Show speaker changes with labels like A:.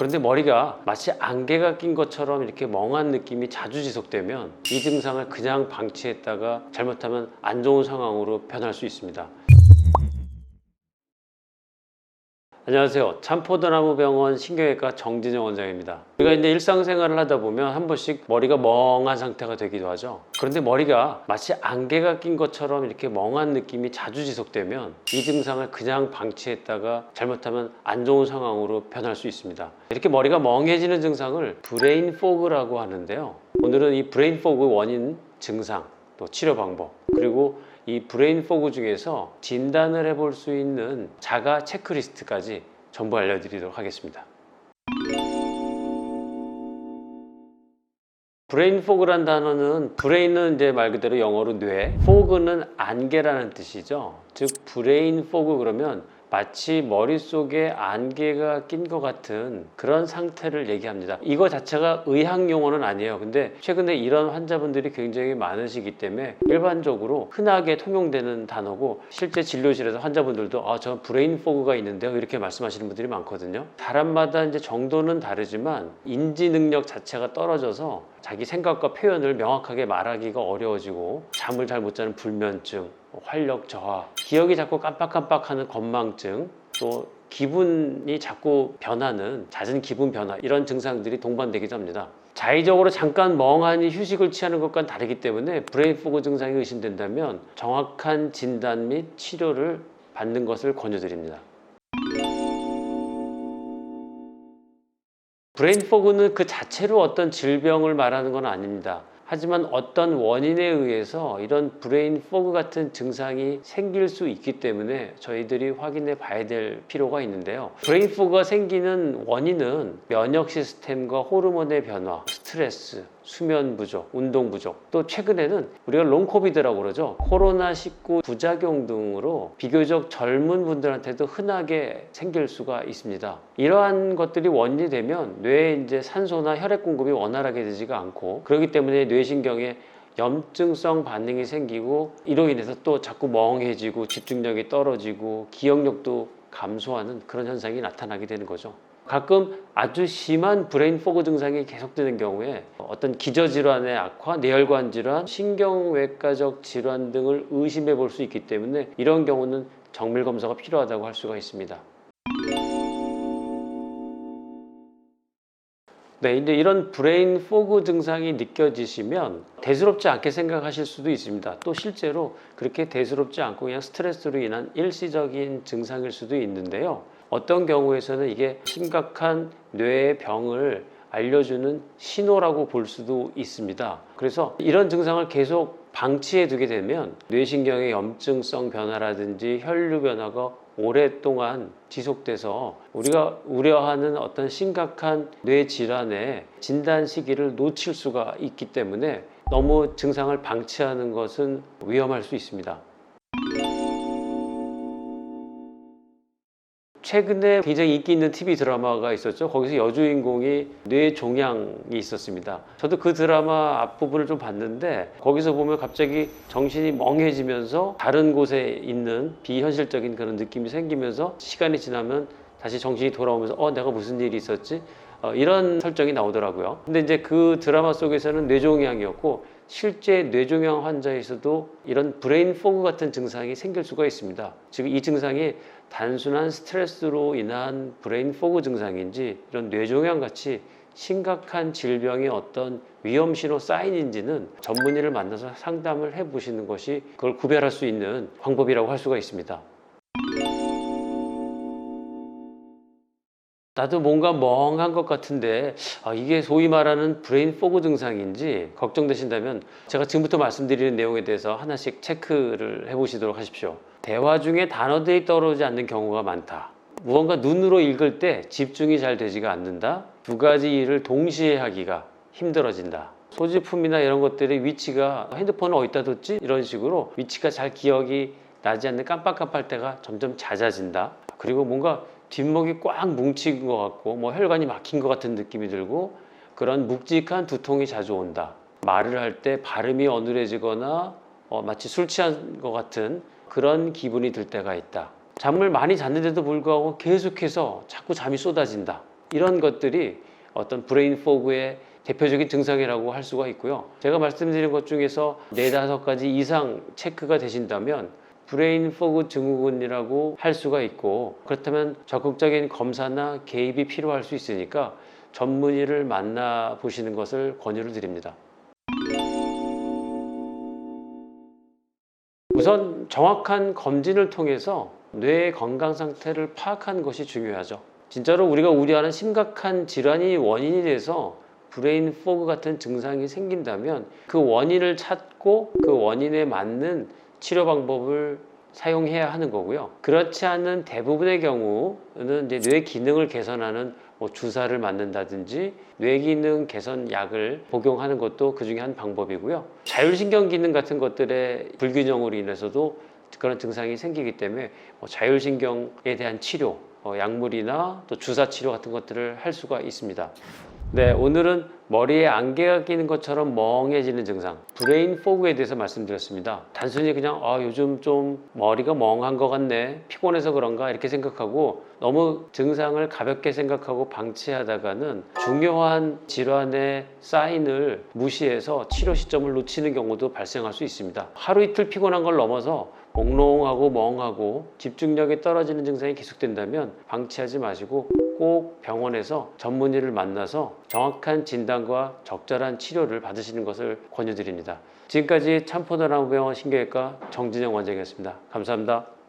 A: 그런데 머리가 마치 안개가 낀 것처럼 이렇게 멍한 느낌이 자주 지속되면 이 증상을 그냥 방치했다가 잘못하면 안 좋은 상황으로 변할 수 있습니다. 안녕하세요. 참포도나무병원 신경외과 정진영 원장입니다. 우리가 이제 일상생활을 하다 보면 한 번씩 머리가 멍한 상태가 되기도 하죠. 그런데 머리가 마치 안개가 낀 것처럼 이렇게 멍한 느낌이 자주 지속되면 이 증상을 그냥 방치했다가 잘못하면 안 좋은 상황으로 변할 수 있습니다. 이렇게 머리가 멍해지는 증상을 브레인 포그라고 하는데요. 오늘은 이 브레인 포그 원인 증상 또 치료 방법 그리고 이 브레인 포그 중에서 진단을 해볼 수 있는 자가 체크리스트까지 전부 알려드리도록 하겠습니다. 브레인 포그란 단어는 브레인은 이제 말 그대로 영어로 뇌, 포그는 안개라는 뜻이죠. 즉 브레인 포그 그러면 마치 머릿속에 안개가 낀 것 같은 그런 상태를 얘기합니다. 이거 자체가 의학 용어는 아니에요. 근데 최근에 이런 환자분들이 굉장히 많으시기 때문에 일반적으로 흔하게 통용되는 단어고 실제 진료실에서 환자분들도 아, 저 브레인 포그가 있는데요. 이렇게 말씀하시는 분들이 많거든요. 사람마다 이제 정도는 다르지만 인지 능력 자체가 떨어져서 자기 생각과 표현을 명확하게 말하기가 어려워지고 잠을 잘 못 자는 불면증, 활력 저하, 기억이 자꾸 깜빡깜빡하는 건망증, 또 기분이 자꾸 변하는 잦은 기분 변화 이런 증상들이 동반되기도 합니다. 자의적으로 잠깐 멍하니 휴식을 취하는 것과는 다르기 때문에 브레인 포그 증상이 의심된다면 정확한 진단 및 치료를 받는 것을 권유드립니다. 브레인 포그는 그 자체로 어떤 질병을 말하는 건 아닙니다. 하지만 어떤 원인에 의해서 이런 브레인 포그 같은 증상이 생길 수 있기 때문에 저희들이 확인해 봐야 될 필요가 있는데요. 브레인 포그가 생기는 원인은 면역 시스템과 호르몬의 변화, 스트레스, 수면 부족, 운동 부족, 또 최근에는 우리가 롱 코비드라고 그러죠. 코로나 19 부작용 등으로 비교적 젊은 분들한테도 흔하게 생길 수가 있습니다. 이러한 것들이 원인이 되면 뇌에 이제 산소나 혈액 공급이 원활하게 되지가 않고 그렇기 때문에 뇌신경에 염증성 반응이 생기고 이로 인해서 또 자꾸 멍해지고 집중력이 떨어지고 기억력도 감소하는 그런 현상이 나타나게 되는 거죠. 가끔 아주 심한 브레인 포그 증상이 계속되는 경우에 어떤 기저질환의 악화, 뇌혈관 질환, 신경외과적 질환 등을 의심해 볼 수 있기 때문에 이런 경우는 정밀 검사가 필요하다고 할 수가 있습니다. 네, 이제 이런 브레인 포그 증상이 느껴지시면 대수롭지 않게 생각하실 수도 있습니다. 또 실제로 그렇게 대수롭지 않고 그냥 스트레스로 인한 일시적인 증상일 수도 있는데요. 어떤 경우에서는 이게 심각한 뇌의 병을 알려주는 신호라고 볼 수도 있습니다. 그래서 이런 증상을 계속 방치해 두게 되면 뇌신경의 염증성 변화라든지 혈류 변화가 오랫동안 지속돼서 우리가 우려하는 어떤 심각한 뇌 질환의 진단 시기를 놓칠 수가 있기 때문에 너무 증상을 방치하는 것은 위험할 수 있습니다. 최근에 굉장히 인기 있는 TV 드라마가 있었죠. 거기서 여주인공이 뇌 종양이 있었습니다. 저도 그 드라마 앞부분을 좀 봤는데 거기서 보면 갑자기 정신이 멍해지면서 다른 곳에 있는 비현실적인 그런 느낌이 생기면서 시간이 지나면 다시 정신이 돌아오면서 어 내가 무슨 일이 있었지? 어, 이런 설정이 나오더라고요. 근데 이제 그 드라마 속에서는 뇌종양이었고 실제 뇌종양 환자에서도 이런 브레인 포그 같은 증상이 생길 수가 있습니다. 즉 이 증상이 단순한 스트레스로 인한 브레인 포그 증상인지 이런 뇌종양 같이 심각한 질병의 어떤 위험 신호 사인인지는 전문의를 만나서 상담을 해 보시는 것이 그걸 구별할 수 있는 방법이라고 할 수가 있습니다. 나도 뭔가 멍한 것 같은데 아, 이게 소위 말하는 브레인 포그 증상인지 걱정되신다면 제가 지금부터 말씀드리는 내용에 대해서 하나씩 체크를 해보시도록 하십시오. 대화 중에 단어들이 떠오르지 않는 경우가 많다. 무언가 눈으로 읽을 때 집중이 잘 되지가 않는다. 두 가지 일을 동시에 하기가 힘들어진다. 소지품이나 이런 것들의 위치가 핸드폰을 어디다 뒀지? 이런 식으로 위치가 잘 기억이 나지 않는 깜빡깜빡할 때가 점점 잦아진다. 그리고 뭔가 뒷목이 꽉 뭉친 것 같고 뭐 혈관이 막힌 것 같은 느낌이 들고 그런 묵직한 두통이 자주 온다. 말을 할 때 발음이 어눌해지거나 어, 마치 술 취한 것 같은 그런 기분이 들 때가 있다. 잠을 많이 잤는데도 불구하고 계속해서 자꾸 잠이 쏟아진다. 이런 것들이 어떤 브레인 포그의 대표적인 증상이라고 할 수가 있고요. 제가 말씀드린 것 중에서 네 다섯 가지 이상 체크가 되신다면 브레인 포그 증후군이라고 할 수가 있고 그렇다면 적극적인 검사나 개입이 필요할 수 있으니까 전문의를 만나 보시는 것을 권유를 드립니다. 우선 정확한 검진을 통해서 뇌의 건강 상태를 파악하는 것이 중요하죠. 진짜로 우리가 우려하는 심각한 질환이 원인이 돼서 브레인 포그 같은 증상이 생긴다면 그 원인을 찾고 그 원인에 맞는 치료 방법을 사용해야 하는 거고요. 그렇지 않은 대부분의 경우는 이제 뇌 기능을 개선하는 뭐 주사를 맞는다든지 뇌 기능 개선 약을 복용하는 것도 그 중에 한 방법이고요. 자율신경 기능 같은 것들의 불균형으로 인해서도 그런 증상이 생기기 때문에 뭐 자율신경에 대한 치료, 어, 약물이나 또 주사 치료 같은 것들을 할 수가 있습니다. 네, 오늘은 머리에 안개가 끼는 것처럼 멍해지는 증상, 브레인 포그에 대해서 말씀드렸습니다. 단순히 그냥 아, 요즘 좀 머리가 멍한 것 같네, 피곤해서 그런가 이렇게 생각하고 너무 증상을 가볍게 생각하고 방치하다가는 중요한 질환의 사인을 무시해서 치료 시점을 놓치는 경우도 발생할 수 있습니다. 하루 이틀 피곤한 걸 넘어서 몽롱하고 멍하고 집중력이 떨어지는 증상이 계속된다면 방치하지 마시고 꼭 병원에서 전문의를 만나서 정확한 진단과 적절한 치료를 받으시는 것을 권유드립니다. 지금까지 참포도나무병원 신경외과 정진영 원장이었습니다. 감사합니다.